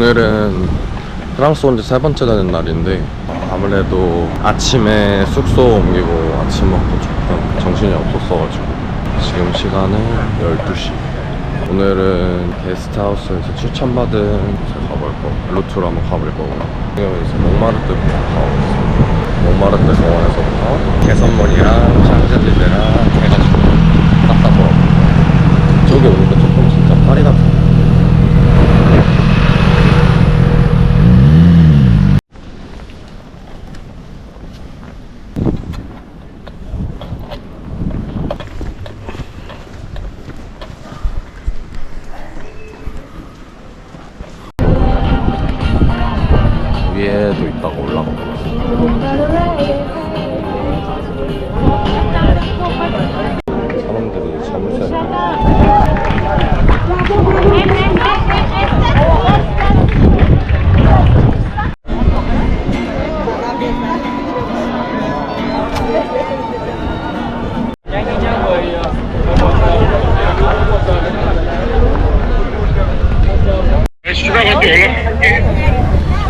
오늘은 프랑스 온 지 세 번째 되는 날인데 아무래도 아침에 숙소 옮기고 아침 먹고 조금 정신이 없었어가지고 지금 시간은 12시. 오늘은 게스트하우스에서 추천받은 곳에 가볼 거 루트로 한번 가볼 거고요. 지금 이제 몽마르트 가고 있습니다 몽마르트 공원에서부터 개선문이랑 샹젤리제랑 해가지고 딱다 돌아보고. 저기 사람들이 자물쇠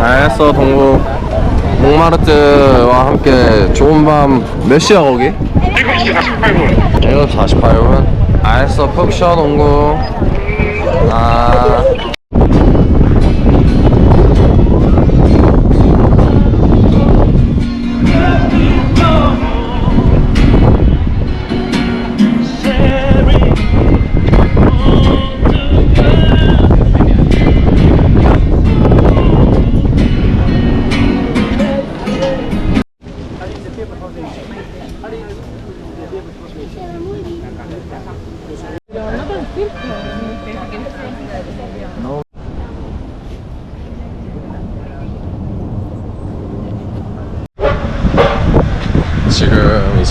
알겠어 동국 몽마르트와 함께 좋은 밤 몇 시야 거기? 7시 48분. 7시 48분? 알겠어 푹 쉬어 동국 아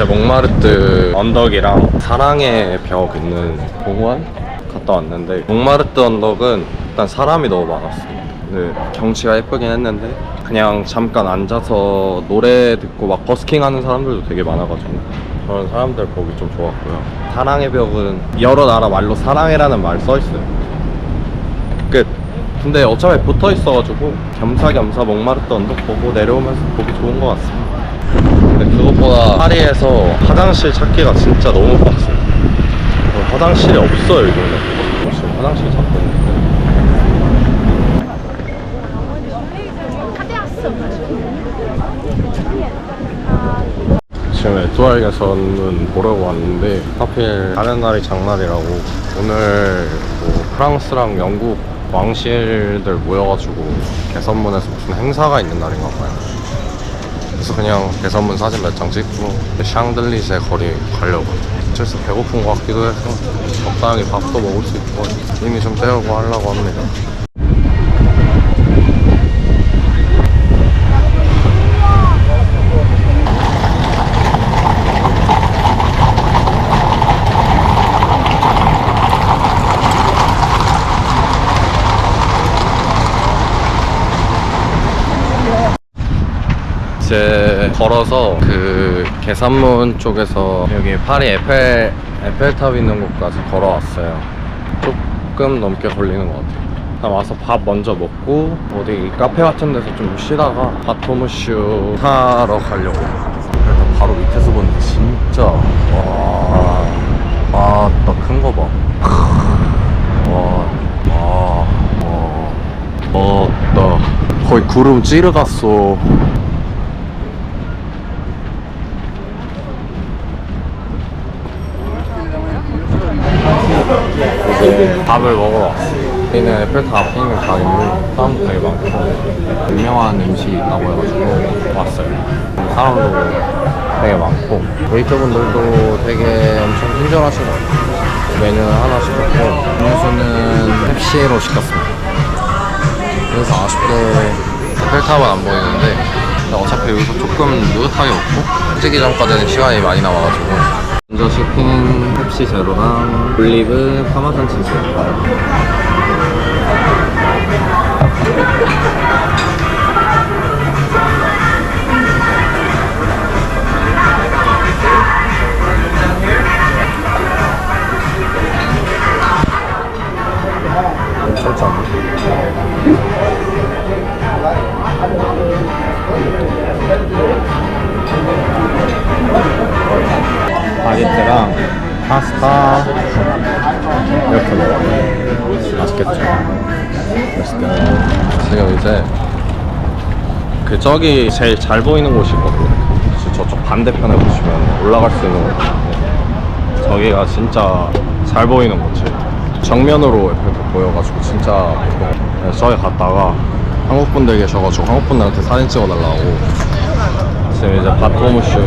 이제 몽마르트 언덕이랑 사랑의 벽 있는 공원 갔다 왔는데 몽마르트 언덕은 일단 사람이 너무 많았어요. 네, 경치가 예쁘긴 했는데 그냥 잠깐 앉아서 노래 듣고 막 버스킹 하는 사람들도 되게 많아가지고 그런 사람들 보기 좀 좋았고요. 사랑의 벽은 여러 나라 말로 사랑해라는 말 써있어요. 끝. 근데 어차피 붙어 있어가지고 겸사겸사 몽마르트 언덕 보고 내려오면서 보기 좋은 것 같습니다. 근데 그것보다 파리에서 화장실 찾기가 진짜 너무 빡세요. 어, 화장실이 없어요, 이거는. 지금 화장실 찾고 있는데. 지금 개선은 보려고 왔는데 하필 다른 날이 장날이라고 오늘 뭐 프랑스랑 영국 왕실들 모여가지고 개선문에서 무슨 행사가 있는 날인가 봐요. 그래서 그냥 개선문 사진 몇 장 찍고 샹들리제 거리 가려고. 그래서 배고픈 것 같기도 해서 적당히 밥도 먹을 수 있고 이미 좀 때우고 하려고 합니다 이제 걸어서 그 계산문 쪽에서 여기 파리 에펠 에펠탑 있는 곳까지 걸어왔어요. 조금 넘게 걸리는 것 같아요. 와서 밥 먼저 먹고 어디 카페 같은 데서 좀 쉬다가 바토무슈 타러 가려고. 일단 바로 밑에서 보는데 진짜 와, 아따 큰 거 봐. 와, 와, 와, 어따 거의 구름 찌르갔어. 이제 밥을 먹으러. 여기는 에펠탑 앞에 있는 가게인데 사람도 되게 많고 유명한 음식이 있다고 해가지고 왔어요. 사람도 되게 많고 웨이터분들도 되게 엄청 친절하신 것 같아요. 메뉴는 하나 시켰고 음료수는 펩시로 시켰습니다. 그래서 아쉽게 에펠탑은 안 보이는데 어차피 여기서 조금 느긋하게 먹고 움직이기 전까지는 시간이 많이 남아가지고 먼저 시킨 펩시 제로랑 올리브 파마산 치즈. 바게트랑 짠 이렇게 먹어. 맛있겠죠? 맛있겠다. 지금 이제 그 저기 제일 잘 보이는 곳이 있거든요. 혹시 저쪽 반대편에 보시면 올라갈 수 있는 곳 있는데 저기가 진짜 잘 보이는 곳이에요. 정면으로 이렇게 보여가지고 진짜 저기 갔다가 한국 분들 계셔가지고 한국 분들한테 사진 찍어달라고 지금 이제 바토무슈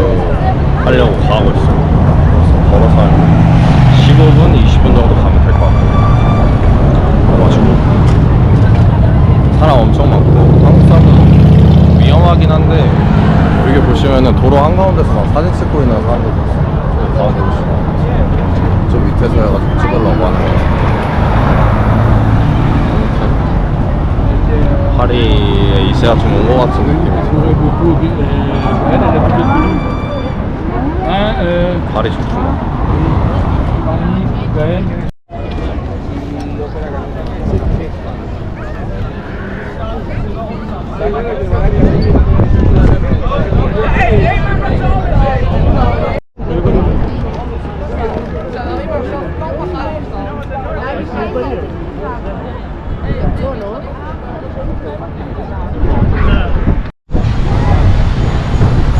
하려고 가고 있어요. 걸어서 한 15분, 20분 정도 가면 될 것 같아요. 그래가지고 사람 엄청 많고 한국 사람은 위험하긴 한데 여기 보시면은 도로 한가운데서 막 사진 찍고 있는 사람들도 있어요. 저기 가운데 보시면 좀 밑에서 해가지고 찍으려고 하는 거예요. 파리에 이세아 좀온 것 같은 느낌이 들어요. 파리 좋구나.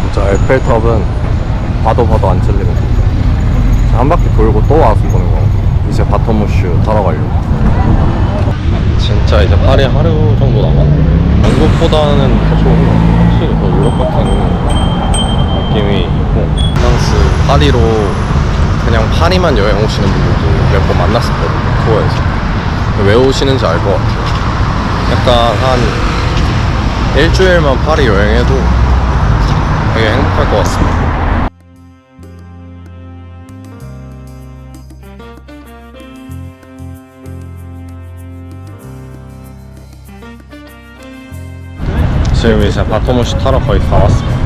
진짜 에펠탑은 봐도 봐도 안 찔리는 한 바퀴 돌고 또 와서 보는 거. 이제 바토무슈 타러 가려고. 진짜 이제 파리 하루 정도 남았는데 영국보다는 더 좋은 것 같아요 확실히 더 유럽 같은 느낌이 있고. 프랑스 파리로 그냥 파리만 여행 오시는 분들도 몇 번 만났었거든요 투어에서. 왜 오시는지 알 것 같아요. 약간 한 일주일만 파리 여행해도 되게 행복할 것 같습니다 지금 이제 바토무시 타러 거의 다 왔습니다.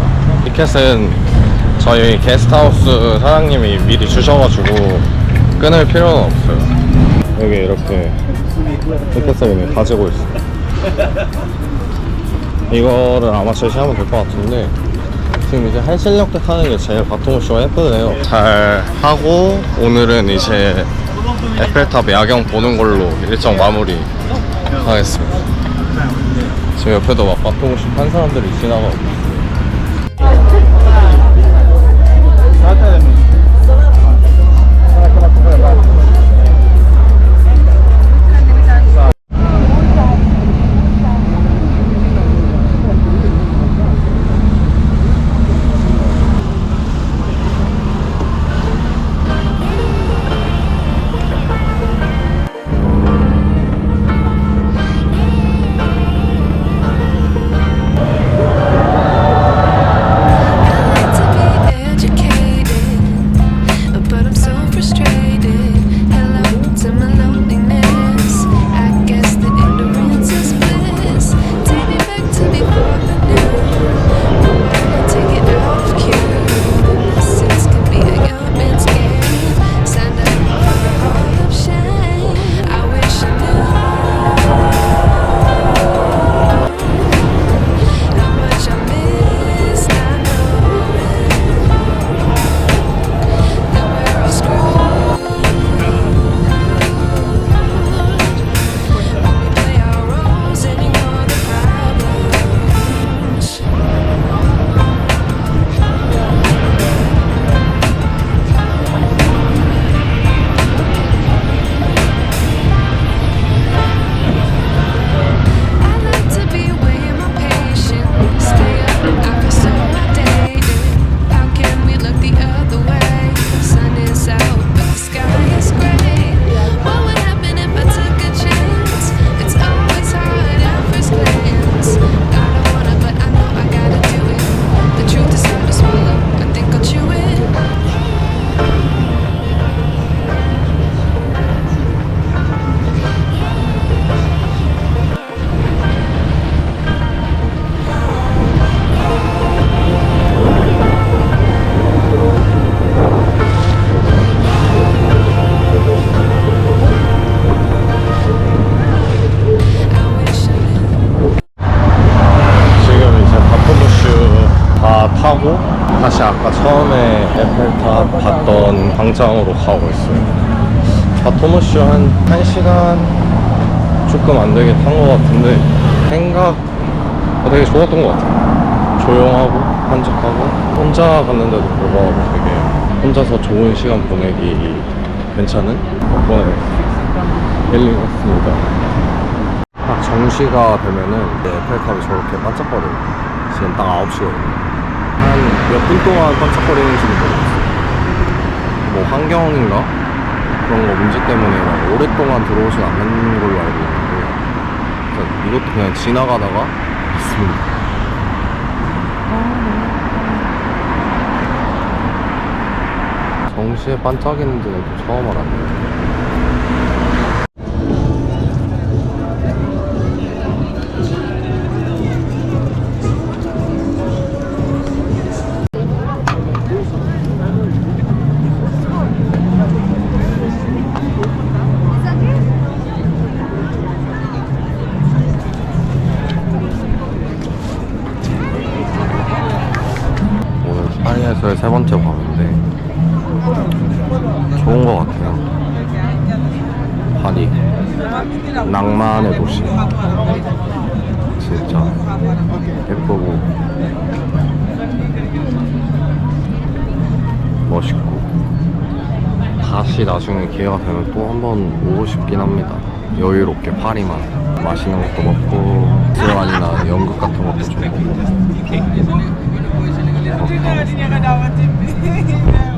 티켓은 저희 게스트하우스 사장님이 미리 주셔가지고 끊을 필요는 없어요. 여기 이렇게 티켓을 이미 가지고 있어요. 이거를 아마 제시하면 될 것 같은데 지금 이제 한실력 때 타는 게 제일 바토무시가 예쁘네요. 잘 하고 오늘은 이제 에펠탑 야경 보는 걸로 일정 마무리 하겠습니다. 지금 옆에도 막 바토무시 판 사람들이 지나가고 있어요. 다 타고 다시 아까 처음에 에펠탑 봤던 광장으로 가고 있어요. 바토노쇼 한 1시간 조금 안 되게 탄 것 같은데 생각 어, 되게 좋았던 것 같아요. 조용하고 한적하고 혼자 갔는데도 불구하고 되게 혼자서 좋은 시간 보내기 괜찮은 덕분에 힐링 했습니다. 딱 정시가 되면은 에펠탑이 저렇게 반짝거려요. 지금 딱 9시거든요. 한 몇 분 동안 반짝거리는지는 모르겠어요. 뭐 환경인가? 그런 거 문제 때문에 막 오랫동안 들어오진 않는 걸로 알고 있는데 그래서 이것도 그냥 지나가다가 있습니다. 정시에 반짝이는 데는 또 처음 알았네요. 세 번째 밤인데 좋은 것 같아요. 파리 낭만의 도시. 진짜 예쁘고 멋있고. 다시 나중에 기회가 되면 또 한 번 오고 싶긴 합니다. 여유롭게 파리만. 맛있는 것도 먹고 드라마나 연극 같은 것도 좀 보고 Bizim tüyler dünyaya davet etmiyor.